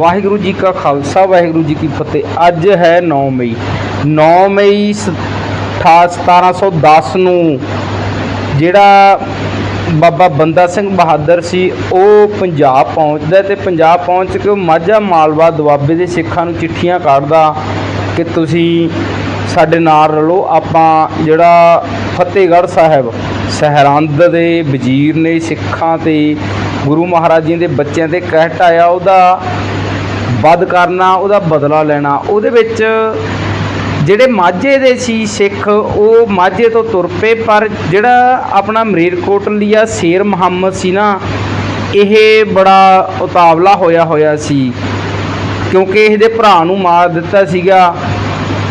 ਵਾਹਿਗੁਰੂ ਜੀ ਕਾ ਖਾਲਸਾ, ਵਾਹਿਗੁਰੂ ਜੀ ਕੀ ਫਤਿਹ। ਅੱਜ ਹੈ 9 ਮਈ। 9 ਮਈ ਸ- ਅਠਾ- 1710 ਨੂੰ ਜਿਹੜਾ ਬਾਬਾ ਬੰਦਾ ਸਿੰਘ ਬਹਾਦਰ ਸੀ, ਉਹ ਪੰਜਾਬ ਪਹੁੰਚਦਾ ਤੇ ਪੰਜਾਬ ਪਹੁੰਚ ਕੇ ਉਹ ਮਾਝਾ ਮਾਲਵਾ ਦੁਆਬੇ ਦੇ ਸਿੱਖਾਂ ਨੂੰ ਚਿੱਠੀਆਂ ਕੱਢਦਾ ਕਿ ਤੁਸੀਂ ਸਾਡੇ ਨਾਲ ਰਲੋ। ਆਪਾਂ ਜਿਹੜਾ ਫਤਿਹਗੜ੍ਹ ਸਾਹਿਬ, ਸਹਿਰੰਦ ਦੇ ਵਜ਼ੀਰ ਨੇ ਸਿੱਖਾਂ ਤੇ ਗੁਰੂ ਮਹਾਰਾਜ ਜੀ ਦੇ ਬੱਚਿਆਂ ਤੇ ਕਹਿਟ ਆਇਆ ਉਹਦਾ ਵੱਧ ਕਰਨਾ, ਉਹਦਾ ਬਦਲਾ ਲੈਣਾ। ਉਹਦੇ ਵਿੱਚ ਜਿਹੜੇ ਮਾਝੇ ਦੇ ਸੀ ਸਿੱਖ, ਉਹ ਮਾਝੇ ਤੋਂ ਤੁਰ ਪਏ, ਪਰ ਜਿਹੜਾ ਆਪਣਾ ਮਰੀਰਕੋਟਲੀਆ ਸ਼ੇਰ ਮੁਹੰਮਦ ਸੀ ਨਾ, ਇਹ ਬੜਾ ਉਤਾਵਲਾ ਹੋਇਆ ਹੋਇਆ ਸੀ। ਕਿਉਂਕਿ ਇਹਦੇ ਭਰਾ ਨੂੰ ਮਾਰ ਦਿੱਤਾ ਸੀਗਾ।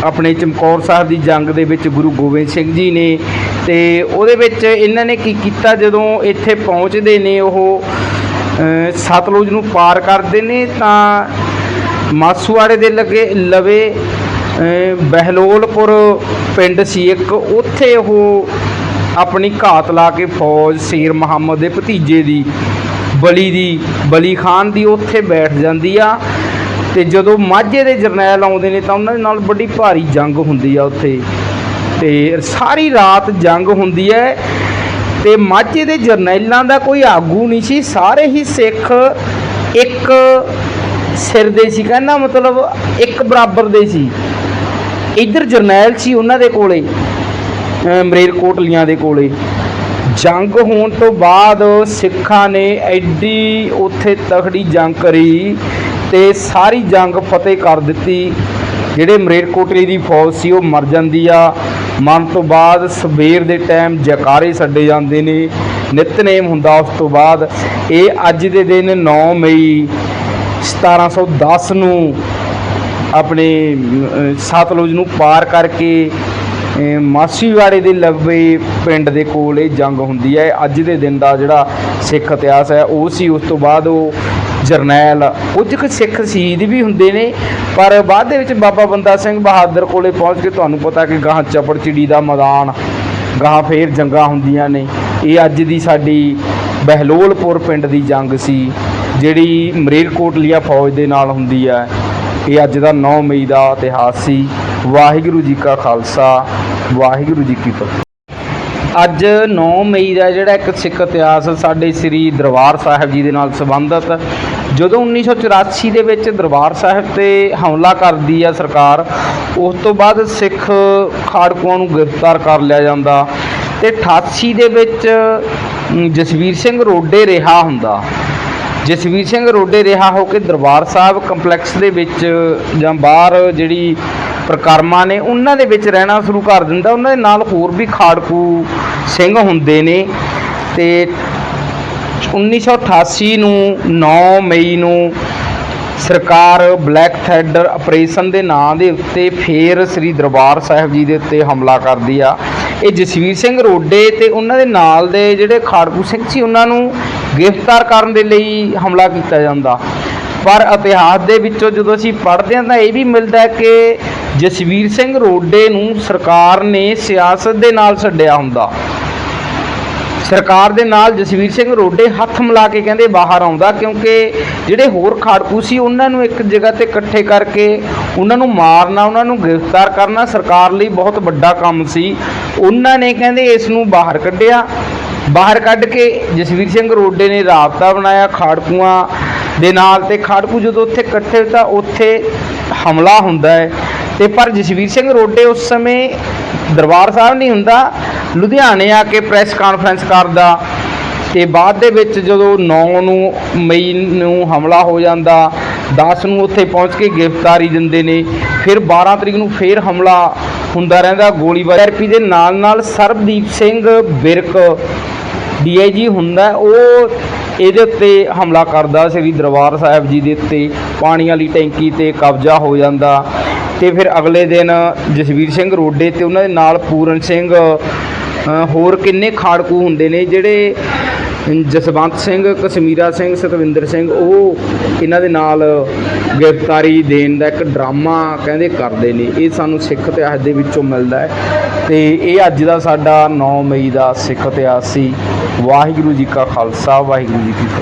ਆਪਣੇ ਚਮਕੌਰ ਸਾਹਿਬ ਦੀ ਜੰਗ ਦੇ ਵਿੱਚ ਗੁਰੂ ਗੋਬਿੰਦ ਸਿੰਘ ਜੀ ਨੇ। ਤੇ ਉਹਦੇ ਵਿੱਚ ਇਹਨਾਂ ਨੇ ਕੀ ਕੀਤਾ, ਜਦੋਂ ਇੱਥੇ ਪਹੁੰਚਦੇ ਨੇ, ਉਹ ਸਤਲੁਜ ਨੂੰ ਪਾਰ ਕਰਦੇ ਨੇ, ਤਾਂ ਮਾਸੂਆੜੇ ਦੇ ਲੱਗੇ ਲਵੇ ਬਹਿਲੋਲਪੁਰ ਪਿੰਡ ਸੀ ਇੱਕ। ਉੱਥੇ ਉਹ ਆਪਣੀ ਘਾਤ ਲਾ ਕੇ ਫੌਜ ਸ਼ੇਰ ਮੁਹੰਮਦ ਦੇ ਭਤੀਜੇ ਦੀ, ਬਲੀ ਦੀ, ਬਲੀ ਖਾਨ ਦੀ ਉੱਥੇ ਬੈਠ ਜਾਂਦੀ ਆ। ਤੇ ਜਦੋਂ ਮਾਝੇ ਦੇ ਜਰਨੈਲ ਆਉਂਦੇ ਨੇ ਤਾਂ ਉਹਨਾਂ ਦੇ ਨਾਲ ਬੜੀ ਭਾਰੀ ਜੰਗ ਹੁੰਦੀ ਆ ਉੱਥੇ। ਤੇ ਸਾਰੀ ਰਾਤ ਜੰਗ ਹੁੰਦੀ ਹੈ ਤੇ ਮਾਝੇ ਦੇ ਜਰਨੈਲਾਂ ਦਾ ਕੋਈ ਆਗੂ ਨਹੀਂ ਸੀ। ਸਾਰੇ ਹੀ ਸਿੱਖ ਇੱਕ ਸਿਰ ਦੇ ਸੀ। ਕਹਿੰਦਾ ਮਤਲਬ ਇੱਕ ਬਰਾਬਰ ਦੇ ਸੀ। ਇੱਧਰ ਜਰਨੈਲ ਸੀ ਉਹਨਾਂ ਦੇ ਕੋਲੇ, ਅਹ ਮਰੇਰਕੋਟਲੀਆਂ ਦੇ ਕੋਲੇ। ਜੰਗ ਹੋਣ ਤੋਂ ਬਾਅਦ ਸਿੱਖਾਂ ਨੇ ਐਡੀ ਉੱਥੇ ਤਖੜੀ ਜੰਗ ਕਰੀ ਤੇ ਸਾਰੀ ਜੰਗ ਫਤਿਹ ਕਰ ਦਿੱਤੀ। ਜਿਹੜੇ ਮਰੇਰਕੋਟਲੀ ਦੀ ਫੌਜ ਸੀ, ਉਹ ਮਰ ਜਾਂਦੀ ਆ। ਮਰਨ ਤੋਂ ਬਾਅਦ ਸਵੇਰ ਦੇ ਟਾਈਮ ਜਕਾਰੇ ਛੱਡੇ ਜਾਂਦੇ ਨੇ। ਨਿਤਨੇਮ ਹੁੰਦਾ ਉਸ ਤੋਂ ਬਾਅਦ। ਇਹ ਅੱਜ ਦੇ ਦਿਨ 9 ਮਈ 1710 ਨੂੰ ਆਪਣੇ ਸਤਲੁਜ ਨੂੰ ਪਾਰ ਕਰਕੇ ਅਮ, ਮਾਸੀਵਾੜੇ ਦੇ ਲੱਭੇ ਪਿੰਡ ਦੇ ਕੋਲ ਇਹ ਜੰਗ ਹੁੰਦੀ ਹੈ। ਅੱਜ ਦੇ ਦਿਨ ਦਾ ਜਿਹੜਾ ਸਿੱਖ ਇਤਿਹਾਸ ਹੈ ਉਹ ਸੀ ਉਸ ਤੋਂ ਬਾਅਦ ਉਹ ਜਰਨੈਲ। ਕੁਝ ਕੁ ਸਿੱਖ ਸ਼ਹੀਦ ਵੀ ਹੁੰਦੇ ਨੇ ਪਰ ਬਾਅਦ ਦੇ ਵਿੱਚ ਬਾਬਾ ਬੰਦਾ ਸਿੰਘ ਬਹਾਦਰ ਕੋਲੇ ਪਹੁੰਚ ਕੇ ਤੁਹਾਨੂੰ ਪਤਾ ਕਿ ਗਾਹਾਂ ਚਪੜਚਿੜੀ ਦਾ ਮੈਦਾਨ ਗਾਹਾਂ ਫੇਰ ਜੰਗਾਂ ਹੁੰਦੀਆਂ ਨੇ। ਇਹ ਅੱਜ ਦੀ ਸਾਡੀ ਬਹਿਲੋਲਪੁਰ ਪਿੰਡ ਦੀ ਜੰਗ ਸੀ। ਜਿਹੜੀ ਮਰੇਰਕੋਟਲੀਆ ਫੌਜ ਦੇ ਨਾਲ ਹੁੰਦੀ ਹੈ ਇਹ ਅੱਜ ਦਾ 9 ਮਈ ਦਾ ਇਤਿਹਾਸ ਸੀ। ਵਾਹਿਗੁਰੂ ਜੀ ਕਾ ਖਾਲਸਾ, ਵਾਹਿਗੁਰੂ ਜੀ ਕੀ ਫਤਿਹ। ਅੱਜ 9 ਮਈ ਦਾ ਜਿਹੜਾ ਇੱਕ ਸਿੱਖ ਇਤਿਹਾਸ ਸਾਡੇ ਸ੍ਰੀ ਦਰਬਾਰ ਸਾਹਿਬ ਜੀ ਦੇ ਨਾਲ ਸੰਬੰਧਿਤ, ਜਦੋਂ 1984 ਦੇ ਵਿੱਚ ਦਰਬਾਰ ਸਾਹਿਬ ਤੇ ਹਮਲਾ ਕਰਦੀ ਆ ਸਰਕਾਰ, ਉਸ ਤੋਂ ਬਾਅਦ ਸਿੱਖ ਖਾੜਕੂਆਂ ਨੂੰ ਗ੍ਰਿਫਤਾਰ ਕਰ ਲਿਆ ਜਾਂਦਾ। ਤੇ 88 ਦੇ ਵਿੱਚ ਜਸਵੀਰ ਸਿੰਘ ਰੋਡੇ ਰਿਹਾ ਹੁੰਦਾ। ਜਸਵੀਰ ਸਿੰਘ ਰੋਡੇ ਰਿਹਾ ਹੋ ਕੇ ਦਰਬਾਰ ਸਾਹਿਬ ਕੰਪਲੈਕਸ ਦੇ ਵਿੱਚ ਜਾਂ ਬਾਹਰ ਜਿਹੜੀ ਪ੍ਰਕਰਮਾ ਨੇ, ਉਹਨਾਂ ਦੇ ਵਿੱਚ ਰਹਿਣਾ ਸ਼ੁਰੂ ਕਰ ਦਿੰਦਾ। ਉਹਨਾਂ ਦੇ ਨਾਲ ਹੋਰ ਵੀ ਖਾੜਕੂ ਸਿੰਘ ਹੁੰਦੇ ਨੇ ਤੇ 1988 ਨੂੰ 9 ਮਈ ਨੂੰ ਸਰਕਾਰ ਬਲੈਕ ਥੈਡਰ ਆਪਰੇਸ਼ਨ ਦੇ ਨਾਂ ਦੇ ਉੱਤੇ ਫੇਰ ਸ੍ਰੀ ਦਰਬਾਰ ਸਾਹਿਬ ਜੀ ਦੇ ਉੱਤੇ ਹਮਲਾ ਕਰਦੀ ਆ। ਇਹ ਜਸਵੀਰ ਸਿੰਘ ਰੋਡੇ ਤੇ ਉਹਨਾਂ ਦੇ ਨਾਲ ਦੇ ਜਿਹੜੇ ਖਾੜਕੂ ਸਿੰਘ ਸੀ, ਉਹਨਾਂ ਨੂੰ ਗ੍ਰਿਫਤਾਰ ਕਰਨ ਦੇ ਲਈ ਹਮਲਾ ਕੀਤਾ ਜਾਂਦਾ। ਪਰ ਇਤਿਹਾਸ ਦੇ ਵਿੱਚੋਂ ਜਦੋਂ ਅਸੀਂ ਪੜ੍ਹਦੇ ਹਾਂ ਤਾਂ ਇਹ ਵੀ ਮਿਲਦਾ ਕਿ ਜਸਵੀਰ ਸਿੰਘ ਰੋਡੇ ਨੂੰ ਸਰਕਾਰ ਨੇ ਸਿਆਸਤ ਦੇ ਨਾਲ ਛੱਡਿਆ ਹੁੰਦਾ। ਸਰਕਾਰ ਦੇ ਨਾਲ ਜਸਵੀਰ ਸਿੰਘ ਰੋਡੇ ਹੱਥ ਮਿਲਾ ਕੇ ਕਹਿੰਦੇ ਬਾਹਰ ਆਉਂਦਾ ਕਿਉਂਕਿ ਜਿਹੜੇ ਹੋਰ ਖਾੜਕੂ ਸੀ ਉਹਨਾਂ ਨੂੰ ਇੱਕ ਜਗ੍ਹਾ ਤੇ ਇਕੱਠੇ ਕਰਕੇ ਉਹਨਾਂ ਨੂੰ ਮਾਰਨਾ, ਉਹਨਾਂ ਨੂੰ ਗ੍ਰਿਫਤਾਰ ਕਰਨਾ ਸਰਕਾਰ ਲਈ ਬਹੁਤ ਵੱਡਾ ਕੰਮ ਸੀ। ਉਹਨਾਂ ਨੇ ਕਹਿੰਦੇ ਇਸ ਨੂੰ ਬਾਹਰ ਕੱਢਿਆ। ਬਾਹਰ ਕੱਢ ਕੇ ਜਸਵੀਰ ਸਿੰਘ ਰੋਡੇ ਨੇ ਰਾਬਤਾ ਬਣਾਇਆ ਖਾੜਕੂਆਂ ਦੇ ਨਾਲ ਤੇ ਖਾੜਕੂ ਜਦੋਂ ਉੱਥੇ ਇਕੱਠੇ ਤਾਂ ਉੱਥੇ ਹਮਲਾ ਹੁੰਦਾ ਹੈ ਤੇ ਪਰ ਜਸਵੀਰ ਸਿੰਘ ਰੋਡੇ ਉਸ ਸਮੇਂ ਦਰਬਾਰ ਸਾਹਿਬ ਨਹੀਂ ਹੁੰਦਾ, ਲੁਧਿਆਣੇ ਆ ਕੇ ਪ੍ਰੈਸ ਕਾਨਫਰੰਸ ਕਰਦਾ ਤੇ ਬਾਅਦ ਦੇ ਵਿੱਚ ਜਦੋਂ 9 ਨੂੰ, ਮਈ ਨੂੰ ਹਮਲਾ ਹੋ ਜਾਂਦਾ 10 ਨੂੰ ਉੱਥੇ ਪਹੁੰਚ ਕੇ ਗ੍ਰਿਫਤਾਰੀ ਦਿੰਦੇ ਨੇ, ਫਿਰ 12 ਤਰੀਕ ਨੂੰ ਫਿਰ ਹਮਲਾ ਹੁੰਦਾ ਰਹਿੰਦਾ, ਗੋਲੀਬਾਰੀ। ਆਰਪੀ ਦੇ ਨਾਲ ਨਾਲ ਸਰਬਦੀਪ ਸਿੰਘ ਬਿਰਕ ਡੀਆਈਜੀ ਹੁੰਦਾ ਉਹ ਇਹਦੇ ਉੱਤੇ ਹਮਲਾ ਕਰਦਾ, ਸ੍ਰੀ ਦਰਬਾਰ ਸਾਹਿਬ ਜੀ ਦੇ ਉੱਤੇ ਪਾਣੀ ਵਾਲੀ ਟੈਂਕੀ ਤੇ ਕਬਜ਼ਾ ਹੋ ਜਾਂਦਾ ਤੇ ਫਿਰ ਅਗਲੇ ਦਿਨ ਜਸਵੀਰ ਸਿੰਘ ਰੋਡੇ ਤੇ ਉਹਨਾਂ ਦੇ ਨਾਲ ਪੂਰਨ ਸਿੰਘ ਹੋਰ ਕਿੰਨੇ ਖਾੜਕੂ ਹੁੰਦੇ ਨੇ ਜਿਹੜੇ ਜਸਵੰਤ ਸਿੰਘ, ਕਸ਼ਮੀਰਾ ਸਿੰਘ, ਸਤਵਿੰਦਰ ਸਿੰਘ, ਉਹ ਇਹਨਾਂ ਦੇ ਨਾਲ ਗ੍ਰਿਫਤਾਰੀ ਦੇਣ ਦਾ ਇੱਕ ਡਰਾਮਾ ਕਹਿੰਦੇ ਕਰਦੇ ਨੇ। ਇਹ ਸਾਨੂੰ ਸਿੱਖ ਇਤਿਹਾਸ ਦੇ ਵਿੱਚੋਂ ਮਿਲਦਾ ਹੈ। ਤੇ ਇਹ ਅੱਜ ਦਾ ਸਾਡਾ 9 ਮਈ ਦਾ ਸਿੱਖ ਇਤਿਹਾਸ ਸੀ। ਵਾਹਿਗੁਰੂ ਜੀ ਕਾ ਖਾਲਸਾ, ਵਾਹਿਗੁਰੂ ਜੀ ਕੀ ਫਤਿਹ।